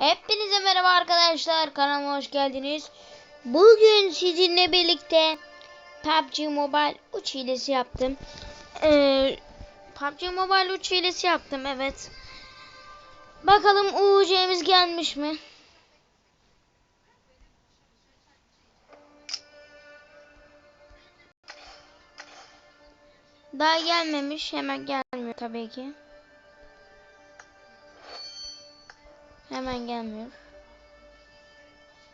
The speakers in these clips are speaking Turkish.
Hepinize merhaba arkadaşlar. Kanalıma hoş geldiniz. Bugün sizinle birlikte PUBG Mobile uç hilesi yaptım. Ee, PUBG Mobile uç hilesi yaptım evet. Bakalım UC'miz gelmiş mi? Daha gelmemiş. Hemen gelmiyor tabii ki. Hemen gelmiyor.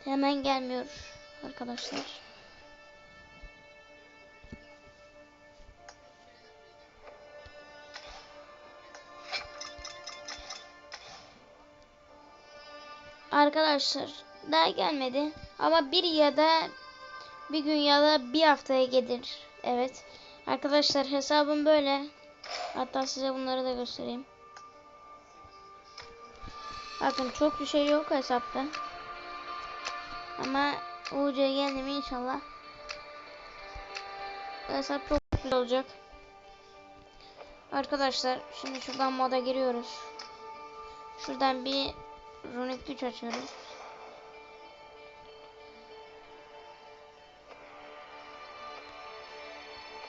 Hemen gelmiyor arkadaşlar. Arkadaşlar daha gelmedi ama bir ya da bir gün ya da bir haftaya gelir. Evet. Arkadaşlar hesabım böyle. Hatta size bunları da göstereyim. Bakın çok bir şey yok hesapta. Ama UC geldi mi inşallah. Hesap çok güzel olacak. Arkadaşlar şimdi şuradan moda giriyoruz. Şuradan bir runik güç açıyoruz.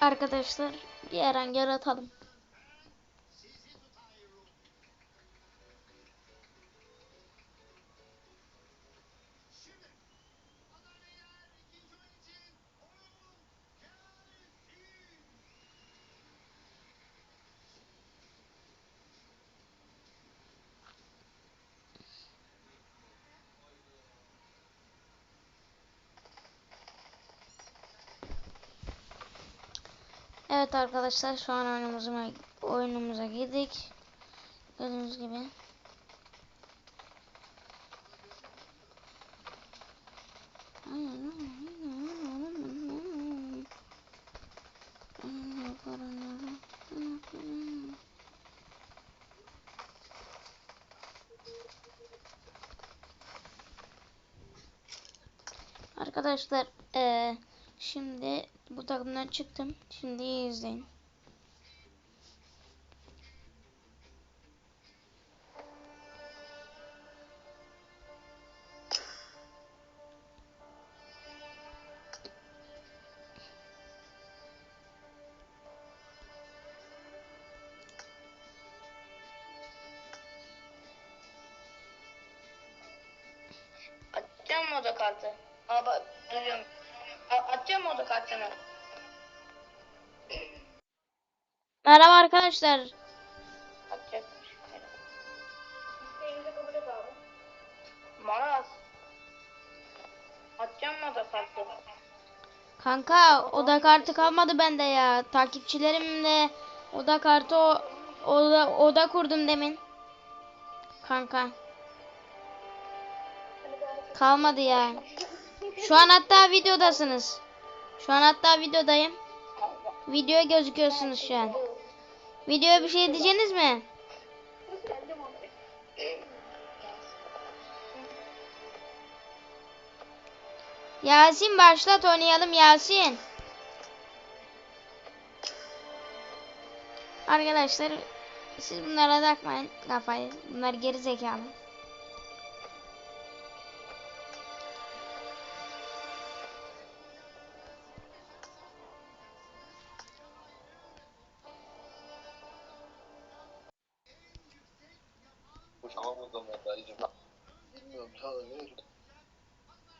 Arkadaşlar bir herhangi yaratalım. Evet arkadaşlar şu an oyunumuza, oyunumuza girdik. Gördüğünüz gibi. Arkadaşlar eee şimdi bu takımdan çıktım. Şimdi iyi izleyin. Atacağım mı oda kartı? Aa bak duyuyorum. Atacağım kartını? Merhaba arkadaşlar. Maraz. Atacağım mı kartı? Kanka oda kartı kalmadı bende ya. Takipçilerimle oda kartı o, oda, oda kurdum demin. Kanka. Kalmadı ya. Şu an hatta videodasınız. Şu an hatta videodayım. Videoya gözüküyorsunuz şu an. Videoya bir şey diyeceğiniz mi? Yasin başlat oynayalım Yasin. Arkadaşlar siz bunlara takmayın kafayı. Bunlar geri zekalı.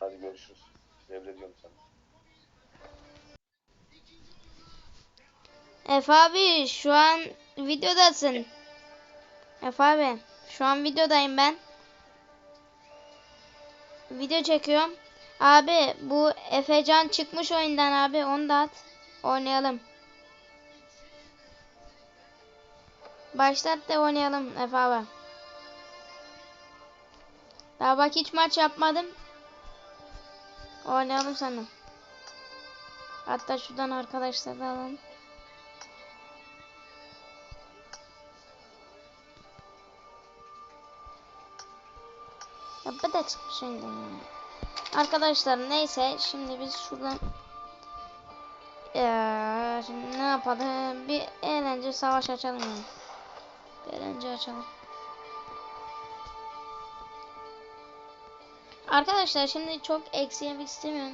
Hadi görüşürüz. Devrediyorum seni. Efe abi şu an videodasın. Efe abi şu an videodayım ben. Video çekiyorum. Abi bu Efecan çıkmış oyundan abi onu da at. Oynayalım. Başlat da oynayalım Efe abi. Daha bak hiç maç yapmadım. Oynayalım seninle. Hatta şuradan arkadaşlar da alalım. Ya bu da çıkmış ya. Arkadaşlar neyse şimdi biz şuradan ya şimdi ne yapalım? Bir eğlence savaş açalım yani. Bir eğlence açalım. Arkadaşlar şimdi çok eksi yemek istemiyorum.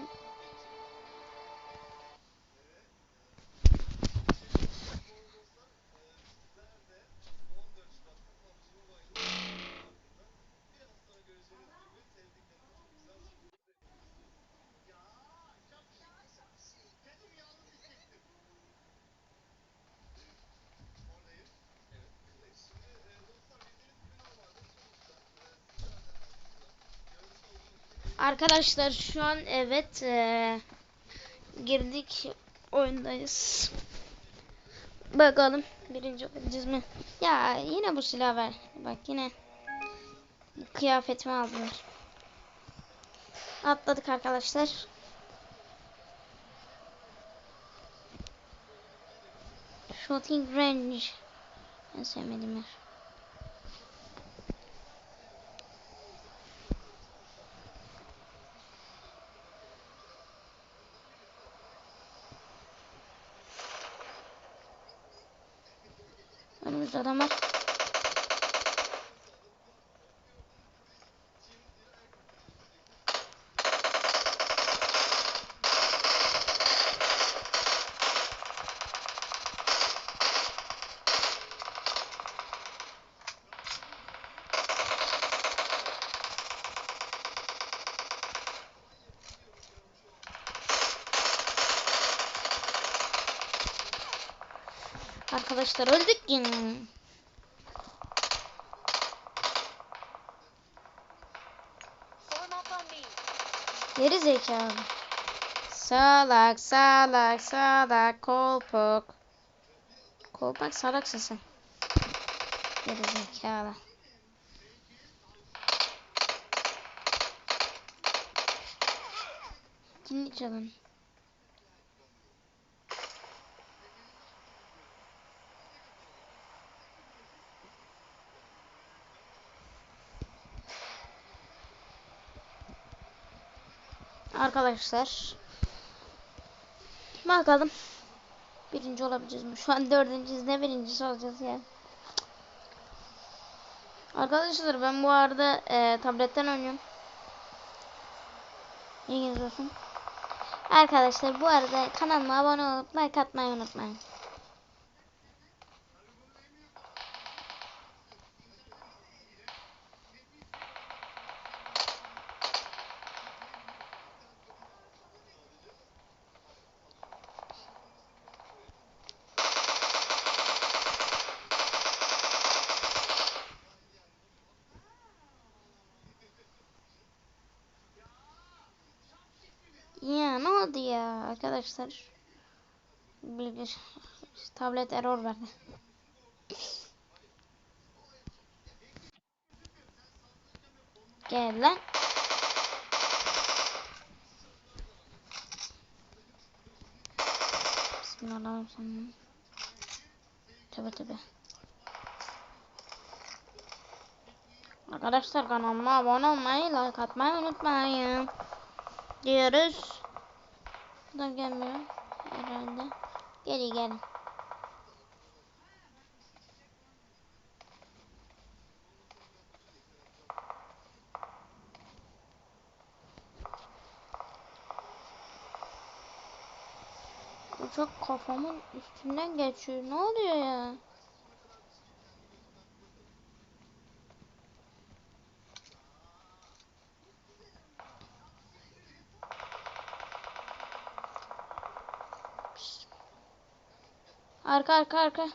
Arkadaşlar şu an evet eee, girdik oyundayız. Bakalım birinci olacağız mı? Ya yine bu silah ver. Bak yine kıyafetimi aldılar. Atladık arkadaşlar. Shooting range. En sevmediğim yer. adamlar Arkadaşlar öldük yine. Geri zekalı. Salak salak salak kolpuk. Kolpak salaksın sen. Geri zekalı. Kimlik çalın. Arkadaşlar. Bakalım. Birinci olabileceğiz mi? Şu an dördüncüyüz. Ne birincisi olacağız ya? Arkadaşlar ben bu arada e, tabletten oynuyorum. İlginiz olsun. Arkadaşlar bu arada kanalıma abone olup like atmayı unutmayın. Ya ne oldu ya arkadaşlar? Bilgis tablet error verdi. Gel lan. Bismillahirrahmanirrahim. Tövbe tövbe. Arkadaşlar kanalıma abone olmayı, like atmayı unutmayın. Diyoruz. Da gelmiyor herhalde. Geri gelin. Uçak kafamın üstünden geçiyor. Ne oluyor ya? Arka arka arka.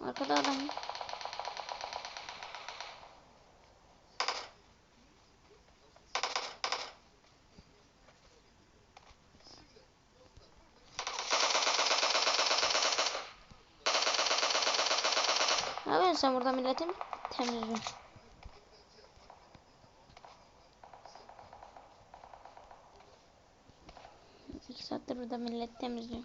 Arkada adam. Ne yapıyorsun sen burada milletin temizliyorsun? İki saattir burada millet temizliyor.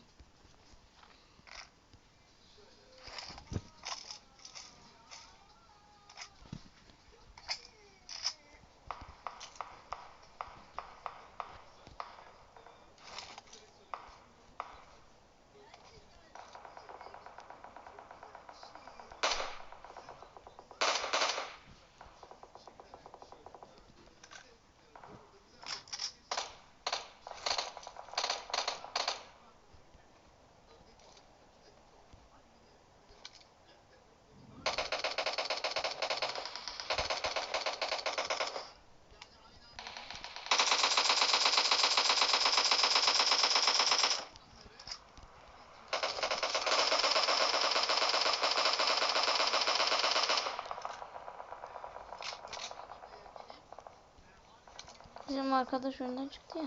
Arkadaş önden çıktı ya.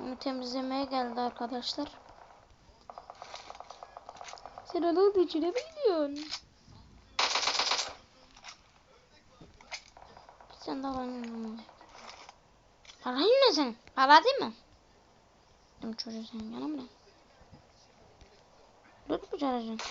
Onu temizlemeye geldi arkadaşlar. Sen onun içine? Sen de alayım. Arayayım mı sen? Aradın mı? Dedim çocuğu sen yana mı? Dur bu çağıracaksın.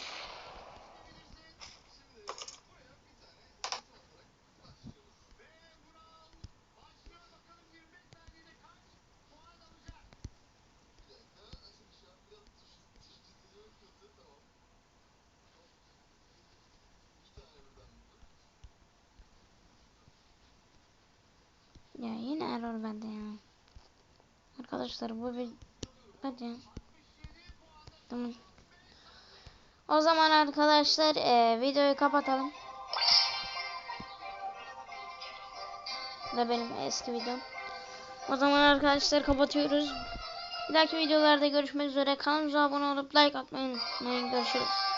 Ya yine error bende ya. Arkadaşlar bu bir... Hadi. Tamam. O zaman arkadaşlar eee, videoyu kapatalım. Da benim eski videom. O zaman arkadaşlar kapatıyoruz. Bir dahaki videolarda görüşmek üzere. Kanalımıza abone olup like atmayı unutmayın. Görüşürüz.